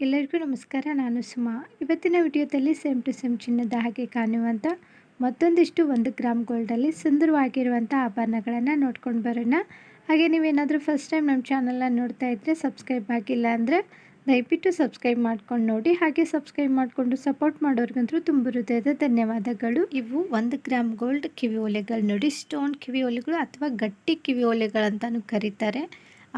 ಎಲ್ಲರಿಗೂ ನಮಸ್ಕಾರ, ನಾನು ಸುಮಾ. ಇವತ್ತಿನ ವಿಡಿಯೋದಲ್ಲಿ ಸೇಮ್ ಟು ಸೇಮ್ ಚಿನ್ನದ ಹಾಗೆ ಕಾಣುವಂಥ ಮತ್ತೊಂದಿಷ್ಟು ಒಂದು ಗ್ರಾಮ್ ಗೋಲ್ಡಲ್ಲಿ ಸುಂದರವಾಗಿರುವಂಥ ಆಭರಣಗಳನ್ನು ನೋಡ್ಕೊಂಡು ಬರೋಣ. ಹಾಗೆ ನೀವೇನಾದರೂ ಫಸ್ಟ್ ಟೈಮ್ ನಮ್ಮ ಚಾನಲ್ನ ನೋಡ್ತಾ ಇದ್ದರೆ ಸಬ್ಸ್ಕ್ರೈಬ್ ಆಗಿಲ್ಲ ಅಂದರೆ ದಯವಿಟ್ಟು ಸಬ್ಸ್ಕ್ರೈಬ್ ಮಾಡ್ಕೊಂಡು ನೋಡಿ. ಹಾಗೆ ಸಬ್ಸ್ಕ್ರೈಬ್ ಮಾಡಿಕೊಂಡು ಸಪೋರ್ಟ್ ಮಾಡೋರಿಗಂತೂ ತುಂಬ ಹೃದಯದ ಧನ್ಯವಾದಗಳು. ಇವು ಒಂದು ಗ್ರಾಮ್ ಗೋಲ್ಡ್ ಕಿವಿ ಒಲೆಗಳು ನೋಡಿ ಸ್ಟೋನ್ ಕಿವಿ ಒಲೆಗಳು ಅಥವಾ ಗಟ್ಟಿ ಕಿವಿ ಒಲೆಗಳಂತಲೂ ಕರೀತಾರೆ.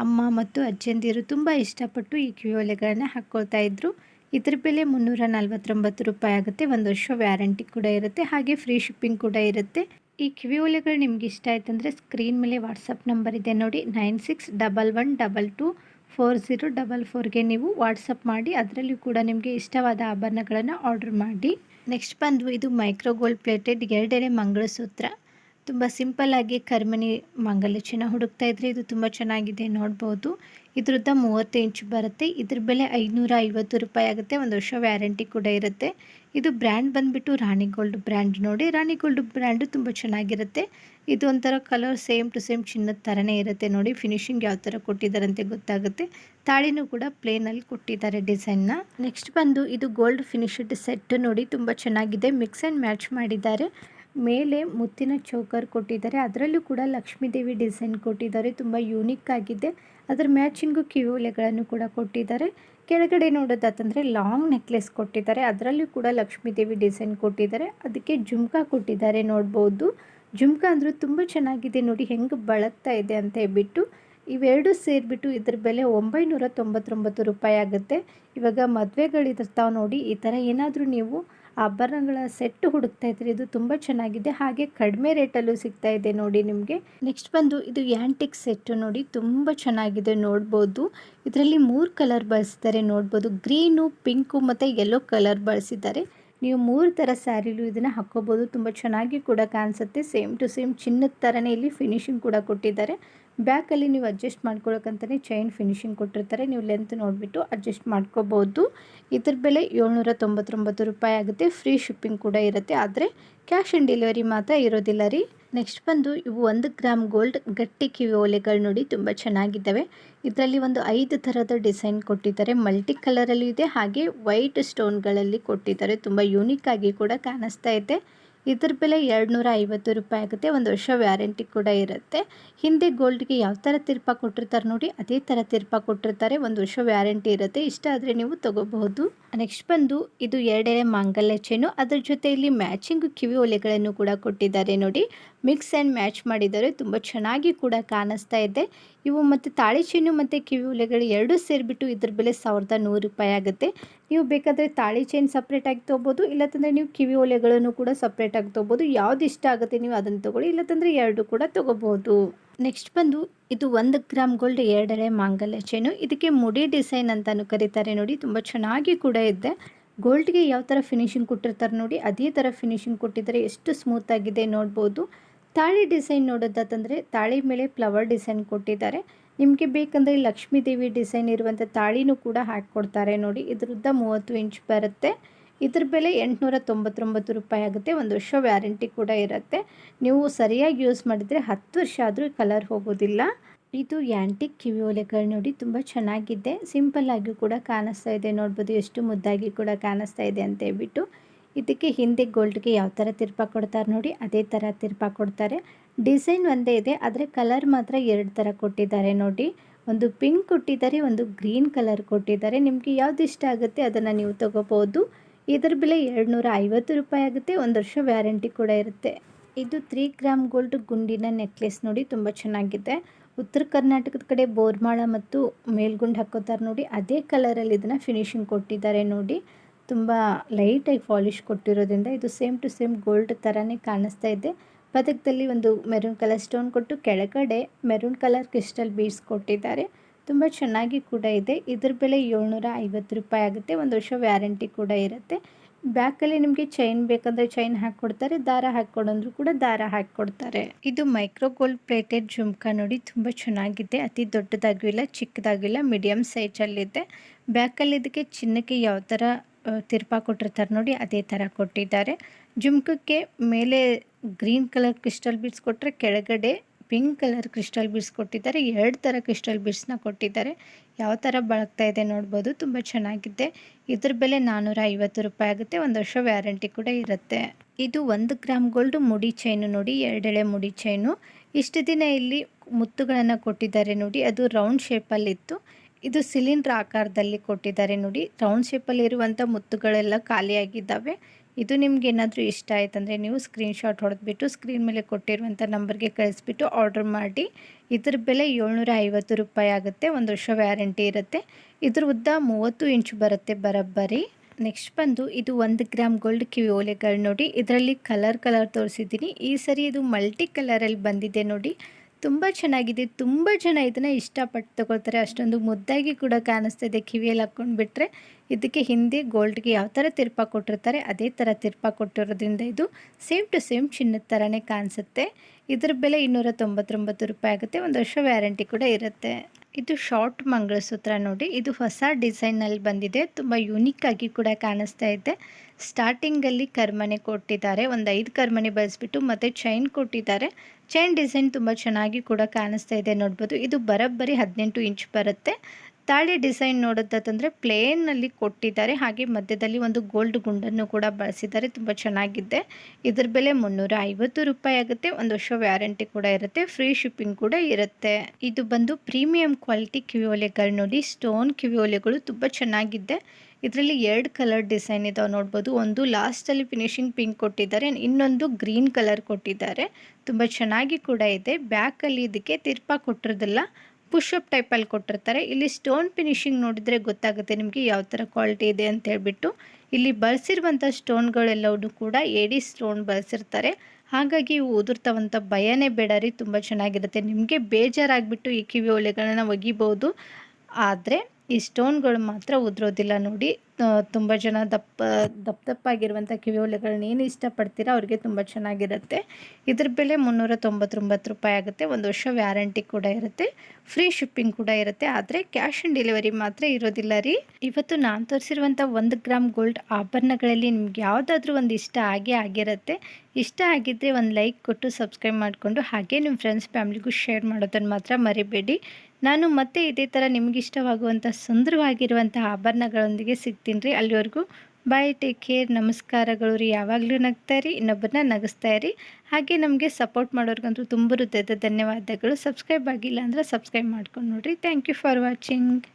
ಅಮ್ಮ ಮತ್ತು ಅಜ್ಜಂದಿರು ತುಂಬ ಇಷ್ಟಪಟ್ಟು ಈ ಕಿವಿ ಒಲೆಗಳನ್ನ ಹಾಕ್ಕೊಳ್ತಾ ಇದ್ರು. ಇದ್ರ ಬೆಲೆ ಮುನ್ನೂರ ನಲ್ವತ್ತೊಂಬತ್ತು ರೂಪಾಯಿ ಆಗುತ್ತೆ. ಒಂದು ವರ್ಷ ವ್ಯಾರಂಟಿ ಕೂಡ ಇರುತ್ತೆ. ಹಾಗೆ ಫ್ರೀ ಶಿಪ್ಪಿಂಗ್ ಕೂಡ ಇರುತ್ತೆ. ಈ ಕಿವಿ ಒಲೆಗಳು ನಿಮ್ಗೆ ಇಷ್ಟ ಆಯ್ತಂದರೆ ಸ್ಕ್ರೀನ್ ಮೇಲೆ ವಾಟ್ಸಪ್ ನಂಬರ್ ಇದೆ ನೋಡಿ. Nine six double one double two four zero double ಫೋರ್ಗೆ ನೀವು ವಾಟ್ಸಪ್ ಮಾಡಿ. ಅದರಲ್ಲೂ ಕೂಡ ನಿಮಗೆ ಇಷ್ಟವಾದ ಆಭರಣಗಳನ್ನು ಆರ್ಡರ್ ಮಾಡಿ. ನೆಕ್ಸ್ಟ್ ಬಂದು ಇದು ಮೈಕ್ರೋ ಗೋಲ್ಡ್ ಪ್ಲೇಟೆಡ್ ಎರಡೆಡೆ ಮಂಗಳಸೂತ್ರ. ತುಂಬ ಸಿಂಪಲ್ಲಾಗಿ ಕರ್ಮನಿ ಚಿನ್ನ ಹುಡುಕ್ತಾ ಇದ್ರೆ ಇದು ತುಂಬ ಚೆನ್ನಾಗಿದೆ ನೋಡ್ಬೋದು. ಇದ್ರದ್ದು ಮೂವತ್ತು ಇಂಚ್ ಬರುತ್ತೆ. ಇದ್ರ ಬೆಲೆ ಐನೂರ ಐವತ್ತು ರೂಪಾಯಿ ಆಗುತ್ತೆ. ಒಂದು ವರ್ಷ ವ್ಯಾರಂಟಿ ಕೂಡ ಇರುತ್ತೆ. ಇದು ಬ್ರ್ಯಾಂಡ್ ಬಂದುಬಿಟ್ಟು ರಾಣಿ ಗೋಲ್ಡ್ ಬ್ರ್ಯಾಂಡ್ ನೋಡಿ. ರಾಣಿ ಗೋಲ್ಡ್ ಬ್ರ್ಯಾಂಡು ತುಂಬ ಚೆನ್ನಾಗಿರುತ್ತೆ. ಇದು ಒಂಥರ ಕಲರ್ ಸೇಮ್ ಟು ಸೇಮ್ ಚಿನ್ನದ ಥರನೇ ಇರುತ್ತೆ ನೋಡಿ. ಫಿನಿಶಿಂಗ್ ಯಾವ ಥರ ಕೊಟ್ಟಿದ್ದಾರೆ ಅಂತ ಗೊತ್ತಾಗುತ್ತೆ. ತಾಳಿನೂ ಕೂಡ ಪ್ಲೇನಲ್ಲಿ ಕೊಟ್ಟಿದ್ದಾರೆ ಡಿಸೈನ್ನ. ನೆಕ್ಸ್ಟ್ ಬಂದು ಇದು ಗೋಲ್ಡ್ ಫಿನಿಶ್ಡ್ ಸೆಟ್ ನೋಡಿ. ತುಂಬ ಚೆನ್ನಾಗಿದೆ. ಮಿಕ್ಸ್ ಆ್ಯಂಡ್ ಮ್ಯಾಚ್ ಮಾಡಿದ್ದಾರೆ. ಮೇಲೆ ಮುತ್ತಿನ ಚೌಕರ್ ಕೊಟ್ಟಿದ್ದಾರೆ. ಅದರಲ್ಲೂ ಕೂಡ ಲಕ್ಷ್ಮೀದೇವಿ ಡಿಸೈನ್ ಕೊಟ್ಟಿದ್ದಾರೆ. ತುಂಬ ಯೂನಿಕ್ ಆಗಿದೆ. ಅದರ ಮ್ಯಾಚಿಂಗು ಕಿವಿಯೋಲೆಗಳನ್ನು ಕೂಡ ಕೊಟ್ಟಿದ್ದಾರೆ. ಕೆಳಗಡೆ ನೋಡೋದಾತಂದರೆ ಲಾಂಗ್ ನೆಕ್ಲೆಸ್ ಕೊಟ್ಟಿದ್ದಾರೆ. ಅದರಲ್ಲೂ ಕೂಡ ಲಕ್ಷ್ಮೀದೇವಿ ಡಿಸೈನ್ ಕೊಟ್ಟಿದ್ದಾರೆ. ಅದಕ್ಕೆ ಜುಮ್ಕಾ ಕೊಟ್ಟಿದ್ದಾರೆ ನೋಡ್ಬೋದು. ಜುಮ್ಕಾ ಅಂದರೂ ತುಂಬ ಚೆನ್ನಾಗಿದೆ. ನೋಡಿ ಹೆಂಗೆ ಬಳಕ್ತಾ ಇದೆ ಅಂತ ಹೇಳ್ಬಿಟ್ಟು. ಇವೆರಡು ಸೇರಿಬಿಟ್ಟು ಇದ್ರ ಬೆಲೆ ಒಂಬೈನೂರ ತೊಂಬತ್ತೊಂಬತ್ತು ರೂಪಾಯಿ ಆಗುತ್ತೆ. ಇವಾಗ ಮದುವೆಗಳಿರ್ತಾವೆ ನೋಡಿ, ಈ ಥರ ಏನಾದರೂ ನೀವು ಆಭರಣಗಳ ಸೆಟ್ ಹುಡುಕ್ತಾ ಇದ್ರೆ, ಇದು ತುಂಬ ಚೆನ್ನಾಗಿದೆ. ಹಾಗೆ ಕಡಿಮೆ ರೇಟಲ್ಲೂ ಸಿಗ್ತಾ ಇದೆ ನೋಡಿ ನಿಮಗೆ. ನೆಕ್ಸ್ಟ್ ಬಂದು ಇದು ಯಾಂಟಿಕ್ ಸೆಟ್ ನೋಡಿ, ತುಂಬ ಚೆನ್ನಾಗಿದೆ ನೋಡ್ಬೋದು. ಇದರಲ್ಲಿ ಮೂರು ಕಲರ್ ಬಳಸಿದ್ದಾರೆ ನೋಡ್ಬೋದು. ಗ್ರೀನು ಪಿಂಕು ಮತ್ತು ಯೆಲ್ಲೋ ಕಲರ್ ಬಳಸಿದ್ದಾರೆ. ನೀವು ಮೂರು ಥರ ಸ್ಯಾರಿಲು ಇದನ್ನು ಹಾಕ್ಕೋಬೋದು. ತುಂಬ ಚೆನ್ನಾಗಿ ಕೂಡ ಕಾಣಿಸುತ್ತೆ. ಸೇಮ್ ಟು ಸೇಮ್ ಚಿನ್ನದ ಥರನೇ ಇಲ್ಲಿ ಫಿನಿಶಿಂಗ್ ಕೂಡ ಕೊಟ್ಟಿದ್ದಾರೆ. ಬ್ಯಾಕಲ್ಲಿ ನೀವು ಅಡ್ಜಸ್ಟ್ ಮಾಡ್ಕೊಳ್ಳೋಕ್ಕಂತಲೇ ಚೈನ್ ಫಿನಿಶಿಂಗ್ ಕೊಟ್ಟಿರ್ತಾರೆ. ನೀವು ಲೆಂತ್ ನೋಡಿಬಿಟ್ಟು ಅಡ್ಜಸ್ಟ್ ಮಾಡ್ಕೋಬೋದು. ಇದ್ರ ಬೆಲೆ ಏಳ್ನೂರ ತೊಂಬತ್ತೊಂಬತ್ತು ರೂಪಾಯಿ ಆಗುತ್ತೆ. ಫ್ರೀ ಶಿಪ್ಪಿಂಗ್ ಕೂಡ ಇರುತ್ತೆ. ಆದರೆ ಕ್ಯಾಶ್ ಆನ್ ಡೆಲಿವರಿ ಮಾತ್ರ ಇರೋದಿಲ್ಲ ರೀ. ನೆಕ್ಸ್ಟ್ ಬಂದು ಇವು ಒಂದು ಗ್ರಾಮ್ ಗೋಲ್ಡ್ ಗಟ್ಟಿ ಕಿವಿ ಓಲೆಗಳು ನೋಡಿ ತುಂಬ ಚೆನ್ನಾಗಿದ್ದಾವೆ. ಇದರಲ್ಲಿ ಒಂದು ಐದು ಥರದ ಡಿಸೈನ್ ಕೊಟ್ಟಿದ್ದಾರೆ. ಮಲ್ಟಿ ಕಲರಲ್ಲಿ ಇದೆ. ಹಾಗೆ ವೈಟ್ ಸ್ಟೋನ್ಗಳಲ್ಲಿ ಕೊಟ್ಟಿದ್ದಾರೆ. ತುಂಬ ಯೂನಿಕ್ ಆಗಿ ಕೂಡ ಕಾಣಿಸ್ತಾ ಇದೆ. ಇದ್ರ ಬೆಲೆ ಎರಡು ನೂರ ಐವತ್ತು ರೂಪಾಯಿ ಆಗುತ್ತೆ. ಒಂದು ವರ್ಷ ವ್ಯಾರಂಟಿ ಕೂಡ ಇರುತ್ತೆ. ಹಿಂದೆ ಗೋಲ್ಡ್ಗೆ ಯಾವ ಥರ ತಿರ್ಪ ಕೊಟ್ಟಿರ್ತಾರೆ ನೋಡಿ, ಅದೇ ಥರ ತಿರ್ಪ ಕೊಟ್ಟಿರ್ತಾರೆ. ಒಂದು ವರ್ಷ ವ್ಯಾರಂಟಿ ಇರುತ್ತೆ. ಇಷ್ಟ ಆದರೆ ನೀವು ತಗೋಬಹುದು. ನೆಕ್ಸ್ಟ್ ಬಂದು ಇದು ಎರಡೆರೆ ಮಾಂಗಲ್ಯ ಚೈನು. ಅದ್ರ ಜೊತೆ ಇಲ್ಲಿ ಮ್ಯಾಚಿಂಗ್ ಕಿವಿ ಒಲೆಗಳನ್ನು ಕೂಡ ಕೊಟ್ಟಿದ್ದಾರೆ ನೋಡಿ. ಮಿಕ್ಸ್ ಆ್ಯಂಡ್ ಮ್ಯಾಚ್ ಮಾಡಿದರೆ ತುಂಬ ಚೆನ್ನಾಗಿ ಕೂಡ ಕಾಣಿಸ್ತಾ ಇದೆ. ಇವು ಮತ್ತು ತಾಳಿ ಚೈನು ಮತ್ತು ಕಿವಿ ಒಲೆಗಳು ಎರಡೂ ಸೇರಿಬಿಟ್ಟು ಇದ್ರ ಬೆಲೆ ಸಾವಿರದ ನೂರು ರೂಪಾಯಿ ಆಗುತ್ತೆ. ನೀವು ಬೇಕಾದರೆ ತಾಳಿ ಚೈನ್ ಸಪ್ರೇಟಾಗಿ ತೊಗೋಬೋದು, ಇಲ್ಲತಂದರೆ ನೀವು ಕಿವಿ ಒಲೆಗಳನ್ನು ಕೂಡ ಸಪ್ರೇಟಾಗಿ ತೊಗೋಬೋದು. ಯಾವ್ದು ಇಷ್ಟ ಆಗುತ್ತೆ ನೀವು ಅದನ್ನು ತೊಗೊಳ್ಳಿ, ಇಲ್ಲತಂದರೆ ಎರಡು ಕೂಡ ತೊಗೋಬೋದು. ನೆಕ್ಸ್ಟ್ ಬಂದು ಇದು ಒಂದು ಗ್ರಾಮ್ ಗೋಲ್ಡ್ ಎರಡರೇ ಮಾಂಗಲ್ಯ ಚೈನು. ಇದಕ್ಕೆ ಮುಡಿ ಡಿಸೈನ್ ಅಂತಲೂ ಕರೀತಾರೆ ನೋಡಿ, ತುಂಬ ಚೆನ್ನಾಗಿ ಕೂಡ ಇದೆ. ಗೋಲ್ಡ್ಗೆ ಯಾವ ಥರ ಫಿನಿಶಿಂಗ್ ಕೊಟ್ಟಿರ್ತಾರೆ ನೋಡಿ, ಅದೇ ಥರ ಫಿನಿಶಿಂಗ್ ಕೊಟ್ಟಿದ್ದಾರೆ. ಎಷ್ಟು ಸ್ಮೂತ್ ಆಗಿದೆ ನೋಡ್ಬೋದು. ತಾಳಿ ಡಿಸೈನ್ ನೋಡೋದಾದಂದರೆ ತಾಳಿ ಮೇಲೆ ಫ್ಲವರ್ ಡಿಸೈನ್ ಕೊಟ್ಟಿದ್ದಾರೆ. ನಿಮಗೆ ಬೇಕಂದರೆ ಲಕ್ಷ್ಮೀ ದೇವಿ ಡಿಸೈನ್ ಇರುವಂಥ ತಾಳಿನೂ ಕೂಡ ಹಾಕ್ಕೊಡ್ತಾರೆ ನೋಡಿ. ಇದ್ರದ್ದು ಮೂವತ್ತು ಇಂಚ್ ಬರುತ್ತೆ. ಇದ್ರ ಬೆಲೆ ಎಂಟುನೂರ ತೊಂಬತ್ತೊಂಬತ್ತು ರೂಪಾಯಿ ಆಗುತ್ತೆ. ಒಂದು ವರ್ಷ ವ್ಯಾರಂಟಿ ಕೂಡ ಇರುತ್ತೆ. ನೀವು ಸರಿಯಾಗಿ ಯೂಸ್ ಮಾಡಿದರೆ ಹತ್ತು ವರ್ಷ ಆದರೂ ಕಲರ್ ಹೋಗೋದಿಲ್ಲ. ಇದು ಯಾಂಟಿಕ್ ಕಿವಿ ಓಲೆಗಳು ನೋಡಿ, ತುಂಬ ಚೆನ್ನಾಗಿದೆ. ಸಿಂಪಲ್ ಆಗಿ ಕೂಡ ಕಾಣಿಸ್ತಾ ಇದೆ. ನೋಡ್ಬೋದು ಎಷ್ಟು ಮುದ್ದಾಗಿ ಕೂಡ ಕಾಣಿಸ್ತಾ ಇದೆ ಅಂತ ಹೇಳ್ಬಿಟ್ಟು. ಇದಕ್ಕೆ ಹಿಂದೆ ಗೋಲ್ಡ್ಗೆ ಯಾವ ಥರ ತಿರ್ಪಾ ಕೊಡ್ತಾರೆ ನೋಡಿ, ಅದೇ ಥರ ತಿರ್ಪ ಕೊಡ್ತಾರೆ. ಡಿಸೈನ್ ಒಂದೇ ಇದೆ, ಆದರೆ ಕಲರ್ ಮಾತ್ರ ಎರಡು ಥರ ಕೊಟ್ಟಿದ್ದಾರೆ ನೋಡಿ. ಒಂದು ಪಿಂಕ್ ಕೊಟ್ಟಿದ್ದಾರೆ, ಒಂದು ಗ್ರೀನ್ ಕಲರ್ ಕೊಟ್ಟಿದ್ದಾರೆ. ನಿಮಗೆ ಯಾವ್ದು ಇಷ್ಟ ಆಗುತ್ತೆ ಅದನ್ನು ನೀವು ತೊಗೋಬೋದು. ಇದರ ಬೆಲೆ ಎರಡು ಐವತ್ತು ರೂಪಾಯಿ ಆಗುತ್ತೆ, ಒಂದು ವರ್ಷ ವ್ಯಾರಂಟಿ ಕೂಡ ಇರುತ್ತೆ. ಇದು ತ್ರೀ ಗ್ರಾಮ್ ಗೋಲ್ಡ್ ಗುಂಡಿನ ನೆಕ್ಲೆಸ್ ನೋಡಿ, ತುಂಬ ಚೆನ್ನಾಗಿದೆ. ಉತ್ತರ ಕರ್ನಾಟಕದ ಕಡೆ ಬೋರ್ಮಾಳ ಮತ್ತು ಮೇಲ್ಗುಂಡ್ ಹಾಕೋತಾರೆ ನೋಡಿ, ಅದೇ ಕಲರಲ್ಲಿ ಇದನ್ನು ಫಿನಿಶಿಂಗ್ ಕೊಟ್ಟಿದ್ದಾರೆ ನೋಡಿ. ತುಂಬ ಲೈಟಾಗಿ ಪಾಲಿಶ್ ಕೊಟ್ಟಿರೋದ್ರಿಂದ ಇದು ಸೇಮ್ ಟು ಸೇಮ್ ಗೋಲ್ಡ್ ಥರನೇ ಕಾಣಿಸ್ತಾ ಇದೆ. ಪದಕದಲ್ಲಿ ಒಂದು ಮೆರೂನ್ ಕಲರ್ ಸ್ಟೋನ್ ಕೊಟ್ಟು ಕೆಳಗಡೆ ಮೆರೂನ್ ಕಲರ್ ಕ್ರಿಸ್ಟಲ್ ಬೀಡ್ಸ್ ಕೊಟ್ಟಿದ್ದಾರೆ. ತುಂಬ ಚೆನ್ನಾಗಿ ಕೂಡ ಇದೆ. ಇದ್ರ ಬೆಲೆ ಏಳ್ನೂರ ಐವತ್ತು ರೂಪಾಯಿ ಆಗುತ್ತೆ. ಒಂದು ವರ್ಷ ವ್ಯಾರಂಟಿ ಕೂಡ ಇರುತ್ತೆ. ಬ್ಯಾಕಲ್ಲಿ ನಿಮಗೆ ಚೈನ್ ಬೇಕಂದರೆ ಚೈನ್ ಹಾಕ್ಕೊಡ್ತಾರೆ ದಾರ ಹಾಕ್ಕೊಡಂದ್ರು ಕೂಡ ದಾರ ಹಾಕ್ಕೊಡ್ತಾರೆ ಇದು ಮೈಕ್ರೋ ಗೋಲ್ಡ್ ಪ್ಲೇಟೆಡ್ ಜುಮ್ಕಾ ನೋಡಿ ತುಂಬ ಚೆನ್ನಾಗಿದೆ. ಅತಿ ದೊಡ್ಡದಾಗೂ ಇಲ್ಲ ಚಿಕ್ಕದಾಗಿಲ್ಲ ಮೀಡಿಯಮ್ ಸೈಜಲ್ಲಿದೆ ಬ್ಯಾಕಲ್ಲಿ ಇದಕ್ಕೆ ಚಿನ್ನಕ್ಕೆ ಯಾವ ಥರ ತಿರ್ಪ ಕೊಟ್ಟಿರ್ತಾರೆ ನೋಡಿ, ಅದೇ ಥರ ಕೊಟ್ಟಿದ್ದಾರೆ. ಜುಮ್ಕಕ್ಕೆ ಮೇಲೆ ಗ್ರೀನ್ ಕಲರ್ ಕ್ರಿಸ್ಟಲ್ ಬೀಡ್ಸ್ ಕೊಟ್ಟರೆ ಕೆಳಗಡೆ ಪಿಂಕ್ ಕಲರ್ ಕ್ರಿಸ್ಟಲ್ ಬೀಡ್ಸ್ ಕೊಟ್ಟಿದ್ದಾರೆ. ಎರಡು ಥರ ಕ್ರಿಸ್ಟಲ್ ಬೀಡ್ಸ್ನ ಕೊಟ್ಟಿದ್ದಾರೆ. ಯಾವ ಥರ ಬಳಕ್ತಾ ಇದೆ ನೋಡ್ಬೋದು. ತುಂಬ ಚೆನ್ನಾಗಿದೆ. ಇದ್ರ ಬೆಲೆ ನಾನ್ನೂರ ಐವತ್ತು ರೂಪಾಯಿ ಆಗುತ್ತೆ. ಒಂದು ವರ್ಷ ವ್ಯಾರಂಟಿ ಕೂಡ ಇರುತ್ತೆ. ಇದು ಒಂದು ಗ್ರಾಮ್ ಗೋಲ್ಡ್ ಮುಡಿ ಚೈನು ನೋಡಿ, ಎರಡೆಳೆ ಮುಡಿ ಚೈನು. ಇಷ್ಟು ದಿನ ಇಲ್ಲಿ ಮುತ್ತುಗಳನ್ನು ಕೊಟ್ಟಿದ್ದಾರೆ ನೋಡಿ. ಅದು ರೌಂಡ್ ಶೇಪಲ್ಲಿತ್ತು. ಇದು ಸಿಲಿಂಡ್ರ್ ಆಕಾರದಲ್ಲಿ ಕೊಟ್ಟಿದ್ದಾರೆ ನೋಡಿ. ರೌಂಡ್ ಶೇಪಲ್ಲಿ ಇರುವಂಥ ಮುತ್ತುಗಳೆಲ್ಲ ಖಾಲಿಯಾಗಿದ್ದಾವೆ. ಇದು ನಿಮ್ಗೆ ಏನಾದರೂ ಇಷ್ಟ ಆಯ್ತಂದರೆ ನೀವು ಸ್ಕ್ರೀನ್ಶಾಟ್ ಹೊಡೆದ್ಬಿಟ್ಟು ಸ್ಕ್ರೀನ್ ಮೇಲೆ ಕೊಟ್ಟಿರುವಂಥ ನಂಬರ್ಗೆ ಕಳಿಸ್ಬಿಟ್ಟು ಆರ್ಡರ್ ಮಾಡಿ. ಇದ್ರ ಬೆಲೆ ಏಳ್ನೂರ ಐವತ್ತು ರೂಪಾಯಿ ಆಗುತ್ತೆ. ಒಂದು ವರ್ಷ ವ್ಯಾರಂಟಿ ಇರುತ್ತೆ. ಇದ್ರ ಉದ್ದ ಮೂವತ್ತು ಇಂಚು ಬರುತ್ತೆ ಬರೋಬ್ಬರಿ. ನೆಕ್ಸ್ಟ್ ಬಂದು ಇದು ಒಂದು ಗ್ರಾಮ್ ಗೋಲ್ಡ್ ಕಿವಿ ಓಲೆಗಳು ನೋಡಿ. ಇದರಲ್ಲಿ ಕಲರ್ ಕಲರ್ ತೋರಿಸಿದ್ದೀನಿ. ಈ ಸರಿ ಇದು ಮಲ್ಟಿ ಕಲರಲ್ಲಿ ಬಂದಿದೆ ನೋಡಿ. ತುಂಬ ಚೆನ್ನಾಗಿದೆ. ತುಂಬ ಜನ ಇದನ್ನು ಇಷ್ಟಪಟ್ಟು ತೊಗೊಳ್ತಾರೆ. ಅಷ್ಟೊಂದು ಮುದ್ದಾಗಿ ಕೂಡ ಕಾಣಿಸ್ತಿದೆ. ಕಿವಿಯಲ್ಲಿ ಹಾಕ್ಕೊಂಡ್ಬಿಟ್ರೆ ಇದಕ್ಕೆ ಹಿಂದೆ ಗೋಲ್ಡ್ಗೆ ಯಾವ ಥರ ತಿರ್ಪ ಕೊಟ್ಟಿರ್ತಾರೆ, ಅದೇ ಥರ ತಿರ್ಪ ಕೊಟ್ಟಿರೋದ್ರಿಂದ ಇದು ಸೇಮ್ ಟು ಸೇಮ್ ಚಿನ್ನದ ಥರನೇ ಕಾಣಿಸುತ್ತೆ. ಇದ್ರ ಬೆಲೆ ಇನ್ನೂರ ತೊಂಬತ್ತೊಂಬತ್ತು ರೂಪಾಯಿ ಆಗುತ್ತೆ. ಒಂದು ವರ್ಷ ವ್ಯಾರಂಟಿ ಕೂಡ ಇರುತ್ತೆ. ಇದು ಶಾರ್ಟ್ ಮಂಗಳಸೂತ್ರ ನೋಡಿ. ಇದು ಹೊಸ ಡಿಸೈನಲ್ಲಿ ಬಂದಿದೆ. ತುಂಬ ಯುನೀಕ್ ಆಗಿ ಕೂಡ ಕಾಣಿಸ್ತಾ ಇದೆ. ಸ್ಟಾರ್ಟಿಂಗಲ್ಲಿ ಕರ್ಮನೆ ಕೊಟ್ಟಿದ್ದಾರೆ. ಒಂದು ಐದು ಕರ್ಮನೆ ಬಳಸ್ಬಿಟ್ಟು ಮತ್ತು ಚೈನ್ ಕೊಟ್ಟಿದ್ದಾರೆ. ಚೈನ್ ಡಿಸೈನ್ ತುಂಬ ಚೆನ್ನಾಗಿ ಕೂಡ ಕಾಣಿಸ್ತಾ ಇದೆ ನೋಡ್ಬೋದು. ಇದು ಬರೋಬ್ಬರಿ ಹದಿನೆಂಟು ಇಂಚ್ ಬರುತ್ತೆ. ತಾಳಿ ಡಿಸೈನ್ ನೋಡೋದಂತಂದರೆ ಪ್ಲೇನಲ್ಲಿ ಕೊಟ್ಟಿದ್ದಾರೆ. ಹಾಗೆ ಮಧ್ಯದಲ್ಲಿ ಒಂದು ಗೋಲ್ಡ್ ಗುಂಡನ್ನು ಕೂಡ ಬಳಸಿದ್ದಾರೆ. ತುಂಬ ಚೆನ್ನಾಗಿದೆ. ಇದ್ರ ಬೆಲೆ ಮುನ್ನೂರ ಐವತ್ತು ರೂಪಾಯಿ ಆಗುತ್ತೆ. ಒಂದು ವರ್ಷ ವ್ಯಾರಂಟಿ ಕೂಡ ಇರುತ್ತೆ. ಫ್ರೀ ಶಿಪ್ಪಿಂಗ್ ಕೂಡ ಇರುತ್ತೆ. ಇದು ಬಂದು ಪ್ರೀಮಿಯಂ ಕ್ವಾಲಿಟಿ ಕಿವಿಯೋಲೆಗಳು ನೋಡಿ ಸ್ಟೋನ್ ಕಿವಿಯೋಲೆಗಳು ತುಂಬ ಚೆನ್ನಾಗಿದೆ. ಇದರಲ್ಲಿ ಎರಡು ಕಲರ್ ಡಿಸೈನ್ ಇದಾವೆ ನೋಡ್ಬೋದು. ಒಂದು ಲಾಸ್ಟಲ್ಲಿ ಫಿನಿಶಿಂಗ್ ಪಿಂಕ್ ಕೊಟ್ಟಿದ್ದಾರೆ. ಇನ್ನೊಂದು ಗ್ರೀನ್ ಕಲರ್ ಕೊಟ್ಟಿದ್ದಾರೆ. ತುಂಬ ಚೆನ್ನಾಗಿ ಕೂಡ ಇದೆ. ಬ್ಯಾಕಲ್ಲಿ ಇದಕ್ಕೆ ತಿರ್ಪಾ ಕೊಟ್ಟಿರೋದಿಲ್ಲ. ಪುಷಪ್ ಟೈಪಲ್ಲಿ ಕೊಟ್ಟಿರ್ತಾರೆ. ಇಲ್ಲಿ ಸ್ಟೋನ್ ಫಿನಿಶಿಂಗ್ ನೋಡಿದರೆ ಗೊತ್ತಾಗುತ್ತೆ ನಿಮಗೆ ಯಾವ ಥರ ಕ್ವಾಲಿಟಿ ಇದೆ ಅಂತ ಹೇಳ್ಬಿಟ್ಟು. ಇಲ್ಲಿ ಬಳಸಿರುವಂಥ ಸ್ಟೋನ್ಗಳೆಲ್ಲವೂ ಕೂಡ ಏಡಿ ಸ್ಟೋನ್ ಬಳಸಿರ್ತಾರೆ. ಹಾಗಾಗಿ ಇವು ಉದುರ್ತಾವಂಥ ಭಯನೇ ಬೇಡ ರೀ, ತುಂಬ ಚೆನ್ನಾಗಿರುತ್ತೆ. ನಿಮಗೆ ಬೇಜಾರಾಗಿಬಿಟ್ಟು ಈ ಕಿವಿ ಒಲೆಗಳನ್ನ ಒಗಿಬೋದು. ಆದರೆ ಈ ಸ್ಟೋನ್ಗಳು ಮಾತ್ರ ಉದುರೋದಿಲ್ಲ ನೋಡಿ. ತುಂಬ ಜನ ದಪ್ಪ ದಪ್ಪ ದಪ್ಪಾಗಿರುವಂಥ ಕಿವಿ ಒಲೆಗಳನ್ನ ಏನು ಇಷ್ಟಪಡ್ತೀರಾ ಅವ್ರಿಗೆ ತುಂಬ ಚೆನ್ನಾಗಿರುತ್ತೆ. ಇದ್ರ ಬೆಲೆ ಮುನ್ನೂರ ತೊಂಬತ್ತೊಂಬತ್ತು ರೂಪಾಯಿ ಆಗುತ್ತೆ. ಒಂದು ವರ್ಷ ವ್ಯಾರಂಟಿ ಕೂಡ ಇರುತ್ತೆ. ಫ್ರೀ ಶಿಪ್ಪಿಂಗ್ ಕೂಡ ಇರುತ್ತೆ. ಆದರೆ ಕ್ಯಾಶ್ ಆನ್ ಡೆಲಿವರಿ ಮಾತ್ರ ಇರೋದಿಲ್ಲ ರೀ. ಇವತ್ತು ನಾನು ತೋರಿಸಿರುವಂಥ ಒಂದು ಗ್ರಾಮ್ ಗೋಲ್ಡ್ ಆಭರಣಗಳಲ್ಲಿ ನಿಮ್ಗೆ ಯಾವುದಾದ್ರೂ ಒಂದು ಇಷ್ಟ ಆಗೇ ಆಗಿರುತ್ತೆ. ಇಷ್ಟ ಆಗಿದ್ದರೆ ಒಂದು ಲೈಕ್ ಕೊಟ್ಟು ಸಬ್ಸ್ಕ್ರೈಬ್ ಮಾಡಿಕೊಂಡು ಹಾಗೆ ನಿಮ್ಮ ಫ್ರೆಂಡ್ಸ್ ಫ್ಯಾಮಿಲಿಗೂ ಶೇರ್ ಮಾಡೋದನ್ನು ಮಾತ್ರ ಮರಿಬೇಡಿ. ನಾನು ಮತ್ತೆ ಇದೇ ಥರ ನಿಮಗಿಷ್ಟವಾಗುವಂಥ ಸುಂದರವಾಗಿರುವಂಥ ಆಭರಣಗಳೊಂದಿಗೆ ಸಿಗ್ತೀನಿ ರೀ. ಅಲ್ಲಿವರೆಗೂ ಬಾಯ್ ಟೇಕ್ ಕೇರ್ ನಮಸ್ಕಾರಗಳು ರೀ. ಯಾವಾಗಲೂ ನಗ್ತಾ ಇರಿ, ಇನ್ನೊಬ್ಬರನ್ನ ನಗಿಸ್ತಾ ಇರಿ. ಹಾಗೆ ನಮಗೆ ಸಪೋರ್ಟ್ ಮಾಡೋರ್ಗಂತೂ ತುಂಬ ಹೃದಯದ ಧನ್ಯವಾದಗಳು. ಸಬ್ಸ್ಕ್ರೈಬ್ ಆಗಿಲ್ಲ ಅಂದರೆ ಸಬ್ಸ್ಕ್ರೈಬ್ ಮಾಡ್ಕೊಂಡು ನೋಡಿರಿ. Thank you for watching